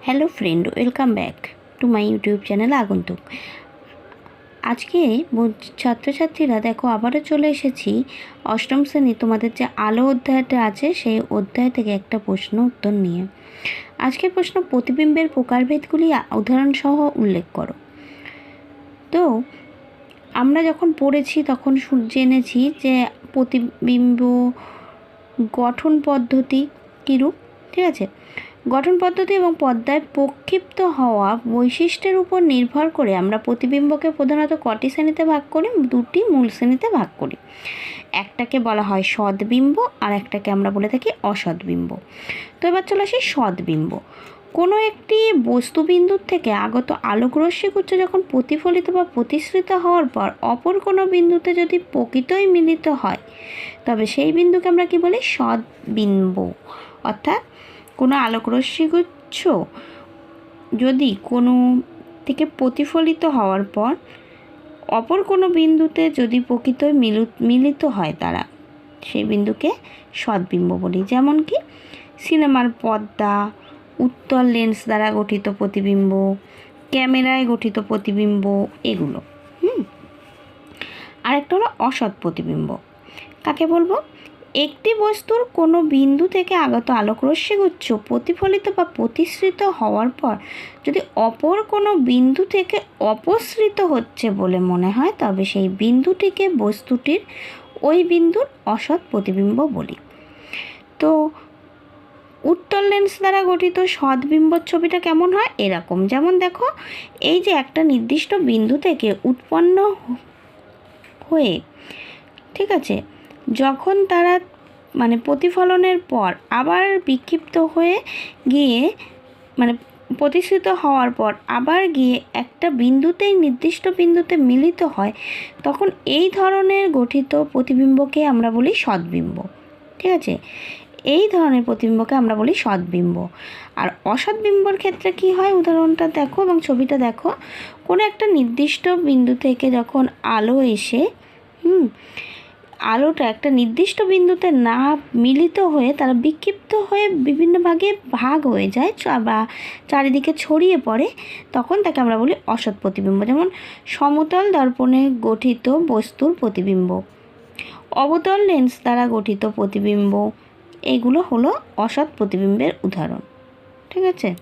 Hello friend, welcome back to my YouTube channel আগন্তুক। আজকে ছাত্রছাত্রীরা দেখো আবারও চলে এসেছি অষ্টম শ্রেণি। তোমাদের যে আলো অধ্যায়টা আছে, সেই অধ্যায় থেকে একটা প্রশ্ন উত্তর নিয়ে। আজকের প্রশ্ন, প্রতিবিম্বের প্রকারভেদগুলি উদাহরণসহ উল্লেখ করো। তো, আমরা যখন পড়েছি, তখন জেনেছি যে প্রতিবিম্ব গঠন পদ্ধতি কীরূপ, ঠিক আছে? গঠন পদ্ধতি এবং পদ্মায় প্রক্ষিপ্ত হওয়া বৈশিষ্ট্যের উপর নির্ভর করে আমরা প্রতিবিম্বকে প্রধানত কটি শ্রেণীতে ভাগ করি, দুটি মূল শ্রেণীতে ভাগ করি। একটাকে বলা হয় সদ্বিম্ব আর একটাকে আমরা বলে থাকি অসদ্বিম্ব। তো এবার চলে আসি সদ্বিম্ব। কোনো একটি বস্তুবিন্দুর থেকে আগত আলোক আলোকরশ্মিগুচ্ছ যখন প্রতিফলিত বা প্রতিশ্রিত হওয়ার পর অপর কোনো বিন্দুতে যদি প্রকৃতই মিলিত হয়, তবে সেই বিন্দুকে আমরা কি বলি? সদ্বিম্ব। অর্থাৎ কোনো আলোকরশ্মিগুচ্ছ যদি কোনো থেকে প্রতিফলিত হওয়ার পর অপর কোনো বিন্দুতে যদি প্রকৃত মিলু, মিলিত হয় তারা, সেই বিন্দুকে সদ্বিম্ব বলি। যেমন কি, সিনেমার পর্দা উত্তল লেন্স দ্বারা গঠিত প্রতিবিম্ব, ক্যামেরায় গঠিত প্রতিবিম্ব, এগুলো, হুম? আরেকটা হলো অসৎ প্রতিবিম্ব। কাকে বলব? একটি বস্তুর কোনো বিন্দু থেকে আগত আলোকরশ্মিগুচ্ছ প্রতিফলিত বা প্রতিশ্রিত হওয়ার পর যদি অপর কোনো বিন্দু থেকে অপসৃত হচ্ছে বলে মনে হয়, তবে সেই বিন্দুটিকে বস্তুটির ওই বিন্দুর অসৎ প্রতিবিম্ব বলি। তো উত্তল লেন্স দ্বারা গঠিত সদ্বিম্ব ছবিটা কেমন হয়? এরকম। যেমন দেখো, এই যে একটা নির্দিষ্ট বিন্দু থেকে উৎপন্ন হয়ে, ঠিক আছে যখন তারা মানে প্রতিফলনের পর আবার বিক্ষিপ্ত হয়ে গিয়ে মানে প্রতিষ্ঠিত হওয়ার পর আবার গিয়ে একটা বিন্দুতেই, নির্দিষ্ট বিন্দুতে মিলিত হয়, তখন এই ধরনের গঠিত প্রতিবিম্বকে আমরা বলি সদ্বিম্ব। ঠিক আছে? এই ধরনের প্রতিবিম্বকে আমরা বলি সদ্বিম্ব। আর অসদ্বিম্বর ক্ষেত্রে কি হয়? উদাহরণটা দেখো এবং ছবিটা দেখো। কোনো একটা নির্দিষ্ট বিন্দু থেকে যখন আলো এসে, হুম আলোটা একটা নির্দিষ্ট বিন্দুতে না মিলিত হয়ে তারা বিক্ষিপ্ত হয়ে বিভিন্ন ভাগে ভাগ হয়ে যায় বা চারিদিকে ছড়িয়ে পড়ে, তখন তাকে আমরা বলি অসৎ প্রতিবিম্ব। যেমন সমতল দর্পণে গঠিত বস্তুর প্রতিবিম্ব। অবতল লেন্স দ্বারা গঠিত প্রতিবিম্ব, এগুলো হলো অসৎ প্রতিবিম্বের উদাহরণ। ঠিক আছে?